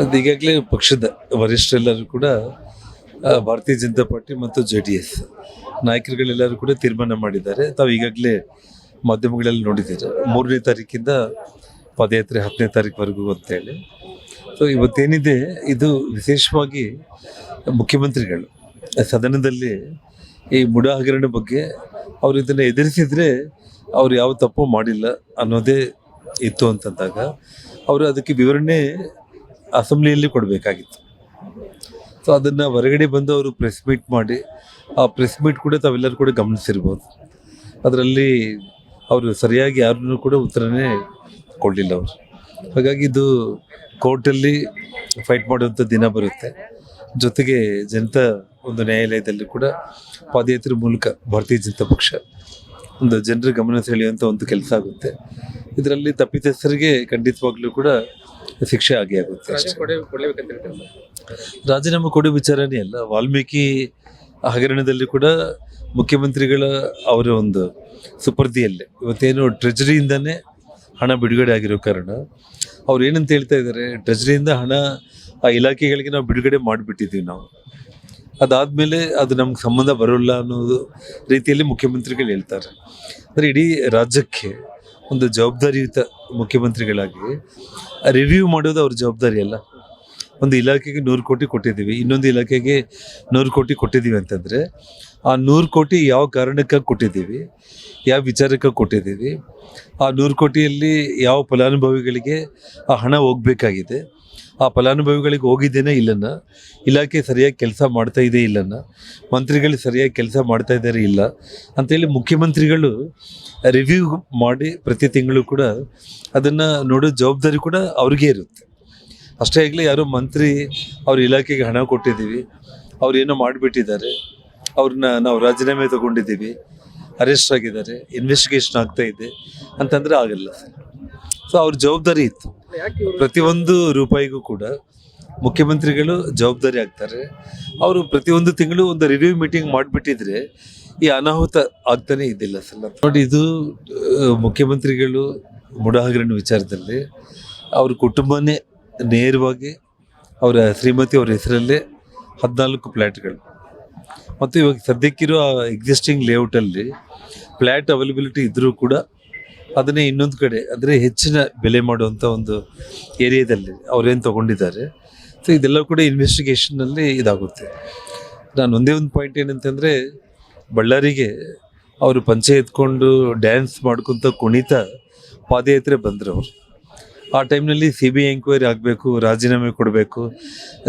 ಅದು ಈಗಾಗಲೇ ಪಕ್ಷದ ವರಿಷ್ಠರೆಲ್ಲರೂ ಕೂಡ ಭಾರತೀಯ ಜನತಾ ಪಾರ್ಟಿ ಮತ್ತು ಜೆ ಡಿ ಎಸ್ ನಾಯಕರುಗಳೆಲ್ಲರೂ ಕೂಡ ತೀರ್ಮಾನ ಮಾಡಿದ್ದಾರೆ. ತಾವು ಈಗಾಗಲೇ ಮಾಧ್ಯಮಗಳಲ್ಲಿ ನೋಡಿದ್ದೀರ, ಮೂರನೇ ತಾರೀಕಿಂದ ಪದಯಾತ್ರೆ ಹತ್ತನೇ ತಾರೀಕುವರೆಗೂ ಅಂತೇಳಿ. ಸೊ ಇವತ್ತೇನಿದೆ, ಇದು ವಿಶೇಷವಾಗಿ ಮುಖ್ಯಮಂತ್ರಿಗಳು ಸದನದಲ್ಲಿ ಈ ಮುಡ ಹಗರಣ ಬಗ್ಗೆ ಅವರು ಇದನ್ನು ಎದುರಿಸಿದರೆ ಅವ್ರು ಯಾವ ತಪ್ಪು ಮಾಡಿಲ್ಲ ಅನ್ನೋದೇ ಇತ್ತು ಅಂತಂದಾಗ, ಅವರು ಅದಕ್ಕೆ ವಿವರಣೆ ಅಸೆಂಬ್ಲಿಯಲ್ಲಿ ಕೊಡಬೇಕಾಗಿತ್ತು. ಸೊ ಅದನ್ನು ಹೊರಗಡೆ ಬಂದು ಅವರು ಪ್ರೆಸ್ ಮೀಟ್ ಮಾಡಿ, ಆ ಪ್ರೆಸ್ ಮೀಟ್ ಕೂಡ ತಾವೆಲ್ಲರೂ ಕೂಡ ಗಮನಿಸಿರ್ಬೋದು. ಅದರಲ್ಲಿ ಅವರು ಸರಿಯಾಗಿ ಯಾರನ್ನೂ ಕೂಡ ಉತ್ತರನೇ ಕೊಡಲಿಲ್ಲ ಅವರು. ಹಾಗಾಗಿ ಇದು ಕೋರ್ಟಲ್ಲಿ ಫೈಟ್ ಮಾಡುವಂಥ ದಿನ ಬರುತ್ತೆ. ಜೊತೆಗೆ ಜನತಾ ಒಂದು ನ್ಯಾಯಾಲಯದಲ್ಲಿ ಕೂಡ ಪಾದಯಾತ್ರೆ ಮೂಲಕ ಭಾರತೀಯ ಜನತಾ ಪಕ್ಷ ಒಂದು ಜನರ ಗಮನ ಸೆಳೆಯುವಂಥ ಒಂದು ಕೆಲಸ ಆಗುತ್ತೆ. ಇದರಲ್ಲಿ ತಪ್ಪಿತಸ್ಥರಿಗೆ ಖಂಡಿತವಾಗ್ಲೂ ಕೂಡ ಶಿಕ್ಷೆ ಆಗಿ ಆಗುತ್ತೆ ರಾಜೀನಾಮೆ ಕೊಡೋ ವಿಚಾರನೇ ಅಲ್ಲ ವಾಲ್ಮೀಕಿ ಹಗರಣದಲ್ಲಿ ಕೂಡ ಮುಖ್ಯಮಂತ್ರಿಗಳ ಅವರ ಒಂದು ಸುಪರ್ದಿಯಲ್ಲಿ. ಇವತ್ತೇನು ಟ್ರೆಜರಿಯಿಂದನೇ ಹಣ ಬಿಡುಗಡೆ ಆಗಿರೋ ಕಾರಣ ಅವ್ರು ಏನಂತ ಹೇಳ್ತಾ ಇದ್ದಾರೆ ಟ್ರೆಜರಿಯಿಂದ ಹಣ ಆ ಇಲಾಖೆಗಳಿಗೆ ನಾವು ಬಿಡುಗಡೆ ಮಾಡಿಬಿಟ್ಟಿದ್ದೀವಿ ನಾವು. ಅದಾದಮೇಲೆ ಅದು ನಮ್ಗೆ ಸಂಬಂಧ ಬರೋಲ್ಲ ಅನ್ನೋದು ರೀತಿಯಲ್ಲಿ ಮುಖ್ಯಮಂತ್ರಿಗಳು ಹೇಳ್ತಾರೆ. ಅಂದರೆ ಇಡೀ ರಾಜ್ಯಕ್ಕೆ ಒಂದು ಜವಾಬ್ದಾರಿಯುತ ಮುಖ್ಯಮಂತ್ರಿಗಳಾಗಿ ರಿವ್ಯೂ ಮಾಡೋದು ಅವ್ರ ಜವಾಬ್ದಾರಿ ಅಲ್ಲ. ಒಂದು ಇಲಾಖೆಗೆ ನೂರು ಕೋಟಿ ಕೊಟ್ಟಿದ್ದೀವಿ, ಇನ್ನೊಂದು ಇಲಾಖೆಗೆ ನೂರು ಕೋಟಿ ಕೊಟ್ಟಿದ್ದೀವಿ ಅಂತಂದರೆ, ಆ ನೂರು ಕೋಟಿ ಯಾವ ಕಾರಣಕ್ಕಾಗಿ ಕೊಟ್ಟಿದ್ದೀವಿ, ಯಾವ ವಿಚಾರಕ್ಕೆ ಕೊಟ್ಟಿದ್ದೀವಿ, ಆ ನೂರು ಕೋಟಿಯಲ್ಲಿ ಯಾವ ಫಲಾನುಭವಿಗಳಿಗೆ ಆ ಹಣ ಹೋಗಬೇಕಾಗಿದೆ ಆ ಫಲಾನುಭವಿಗಳಿಗೆ ಹೋಗಿದ್ದೇನೆ ಇಲ್ಲನ ಇಲಾಖೆ ಸರಿಯಾಗಿ ಕೆಲಸ ಮಾಡ್ತಾ ಇದೆ ಇಲ್ಲನ ಮಂತ್ರಿಗಳು ಸರಿಯಾಗಿ ಕೆಲಸ ಮಾಡ್ತಾ ಇದ್ದಾರೆ ಇಲ್ಲ. ಅಂತೇಳಿ ಮುಖ್ಯಮಂತ್ರಿಗಳು ರಿವ್ಯೂ ಮಾಡಿ ಪ್ರತಿ ತಿಂಗಳು ಕೂಡ ಅದನ್ನು ನೋಡೋ ಜವಾಬ್ದಾರಿ ಕೂಡ ಅವ್ರಿಗೆ ಇರುತ್ತೆ. ಅಷ್ಟೇ ಆಗಲಿ ಯಾರೋ ಮಂತ್ರಿ ಅವ್ರ ಇಲಾಖೆಗೆ ಹಣ ಕೊಟ್ಟಿದ್ದೀವಿ. ಅವ್ರು ಏನೋ ಮಾಡಿಬಿಟ್ಟಿದ್ದಾರೆ. ಅವ್ರನ್ನ ನಾವು ರಾಜೀನಾಮೆ ತಗೊಂಡಿದ್ದೀವಿ. ಅರೆಸ್ಟ್ ಆಗಿದ್ದಾರೆ. ಇನ್ವೆಸ್ಟಿಗೇಷನ್ ಆಗ್ತಾ ಇದೆ. ಅಂತಂದರೆ ಆಗಲ್ಲ ಸರ್. ಸೊ ಅವ್ರ ಜವಾಬ್ದಾರಿ ಇತ್ತು. ಪ್ರತಿಯೊಂದು ರೂಪಾಯಿಗೂ ಕೂಡ ಮುಖ್ಯಮಂತ್ರಿಗಳು ಜವಾಬ್ದಾರಿ ಆಗ್ತಾರೆ. ಅವರು ಪ್ರತಿಯೊಂದು ತಿಂಗಳು ಒಂದು ರಿವ್ಯೂ ಮೀಟಿಂಗ್ ಮಾಡಿಬಿಟ್ಟಿದ್ರೆ ಈ ಅನಾಹುತ ಆಗ್ತಾನೆ ಇದ್ದಿಲ್ಲ ಸರ್. ನೋಡಿ, ಇದು ಮುಖ್ಯಮಂತ್ರಿಗಳು ಮೂಡಹಗರಣ ವಿಚಾರದಲ್ಲಿ ಅವ್ರ ಕುಟುಂಬನೇ ನೇರವಾಗಿ ಅವರ ಶ್ರೀಮತಿ ಅವರ ಹೆಸರಲ್ಲೇ ಹದಿನಾಲ್ಕು ಫ್ಲ್ಯಾಟ್ಗಳು. ಮತ್ತು ಇವಾಗ ಸದ್ಯಕ್ಕಿರೋ ಎಕ್ಸಿಸ್ಟಿಂಗ್ ಲೇಔಟಲ್ಲಿ ಫ್ಲ್ಯಾಟ್ ಅವೈಲಬಿಲಿಟಿ ಇದ್ದರೂ ಕೂಡ ಅದನ್ನೇ ಇನ್ನೊಂದು ಕಡೆ, ಅಂದರೆ ಹೆಚ್ಚಿನ ಬೆಲೆ ಮಾಡುವಂಥ ಒಂದು ಏರಿಯಾದಲ್ಲಿ ಅವರೇನು ತೊಗೊಂಡಿದ್ದಾರೆ. ಸೊ ಇದೆಲ್ಲ ಕೂಡ ಇನ್ವೆಸ್ಟಿಗೇಷನ್ನಲ್ಲಿ ಇದಾಗುತ್ತೆ. ನಾನು ಒಂದೇ ಒಂದು ಪಾಯಿಂಟ್ ಏನಂತಂದರೆ, ಬಳ್ಳಾರಿಗೆ ಅವರು ಪಂಚೆ ಎತ್ಕೊಂಡು ಡ್ಯಾನ್ಸ್ ಮಾಡ್ಕೊತ ಕುಣಿತ ಪಾದಯಾತ್ರೆ ಬಂದರು ಅವರು ಆ ಟೈಮ್ನಲ್ಲಿ ಸಿ ಬಿ ಐ ಎಂಕ್ವೈರಿ ಆಗಬೇಕು, ರಾಜೀನಾಮೆ ಕೊಡಬೇಕು,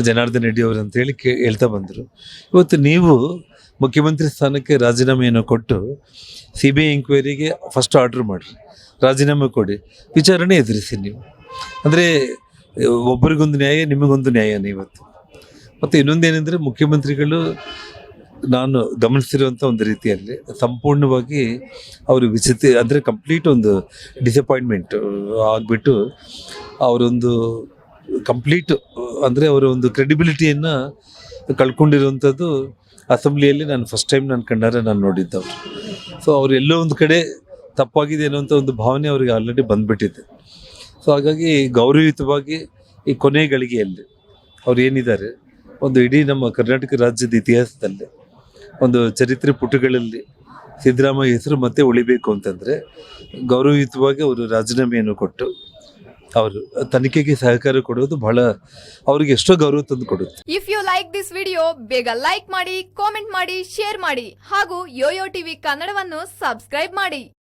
ಜನಾರ್ದನ್ ರೆಡ್ಡಿ ಅವರು ಅಂತೇಳಿ ಕೇ, ಹೇಳ್ತಾ ಬಂದರು. ಇವತ್ತು ನೀವು ಮುಖ್ಯಮಂತ್ರಿ ಸ್ಥಾನಕ್ಕೆ ರಾಜೀನಾಮೆಯನ್ನು ಕೊಟ್ಟು ಸಿ ಬಿ ಐ ಎಂಕ್ವೈರಿಗೆ ಫಸ್ಟ್ ಆರ್ಡ್ರ್ ಮಾಡಿರಿ. ರಾಜೀನಾಮೆ ಕೊಡಿ. ವಿಚಾರಣೆ ಎದುರಿಸಿ ನೀವು. ಅಂದರೆ, ಒಬ್ಬರಿಗೊಂದು ನ್ಯಾಯ, ನಿಮಗೊಂದು ನ್ಯಾಯನೇ ಇವತ್ತು ಮತ್ತು ಇನ್ನೊಂದೇನೆಂದರೆ ಮುಖ್ಯಮಂತ್ರಿಗಳು ನಾನು ಗಮನಿಸಿರುವಂಥ ಒಂದು ರೀತಿಯಲ್ಲಿ ಸಂಪೂರ್ಣವಾಗಿ ಅವರು ವಿಚಿತ್ರ, ಅಂದರೆ ಕಂಪ್ಲೀಟ್ ಒಂದು ಡಿಸಪಾಯಿಂಟ್ಮೆಂಟ್ ಆಗಿಬಿಟ್ಟು ಅವರೊಂದು ಕಂಪ್ಲೀಟ್ ಅಂದರೆ ಅವರ ಒಂದು ಕ್ರೆಡಿಬಿಲಿಟಿಯನ್ನು ಕಳ್ಕೊಂಡಿರುವಂಥದ್ದು ಅಸೆಂಬ್ಲಿಯಲ್ಲಿ ನಾನು ಫಸ್ಟ್ ಟೈಮ್ ನಾನು ಕಣ್ಣಾರೆ ನಾನು ನೋಡಿದ್ದವರು ಸೊ ಅವ್ರು ಎಲ್ಲೋ ಒಂದು ಕಡೆ ತಪ್ಪಾಗಿದೆ ಅನ್ನೋಂಥ ಒಂದು ಭಾವನೆ ಅವರಿಗೆ ಆಲ್ರೆಡಿ ಬಂದುಬಿಟ್ಟಿದೆ. ಸೊ ಹಾಗಾಗಿ ಗೌರವಯುತವಾಗಿ ಈ ಕೊನೆ ಗಳಿಗೆಯಲ್ಲಿ ಅವ್ರು ಏನಿದ್ದಾರೆ, ಒಂದು ಇಡೀ ನಮ್ಮ ಕರ್ನಾಟಕ ರಾಜ್ಯದ ಇತಿಹಾಸದಲ್ಲಿ, ಒಂದು ಚರಿತ್ರೆ ಪುಟಗಳಲ್ಲಿ ಸಿದ್ದರಾಮಯ್ಯ ಹೆಸರು ಮತ್ತೆ ಉಳಿಬೇಕು ಅಂತಂದರೆ ಗೌರವಯುತವಾಗಿ ಅವರು ರಾಜೀನಾಮೆಯನ್ನು ಕೊಟ್ಟು ಅವರು ತನಿಖೆಗೆ ಸಹಕಾರ ಕೊಡೋದು ಬಹಳ ಅವ್ರಿಗೆ ಎಷ್ಟೋ ಗೌರವ ತಂದು ಕೊಡುತ್ತೆ. If you like this video ಬೇಗ ಲೈಕ್ ಮಾಡಿ ಕಾಮೆಂಟ್ ಮಾಡಿ ಶೇರ್ ಮಾಡಿ ಹಾಗೂ ಯೋಯೋ ಟಿವಿ ಕನ್ನಡವನ್ನು ಸಬ್ಸ್ಕ್ರೈಬ್ ಮಾಡಿ.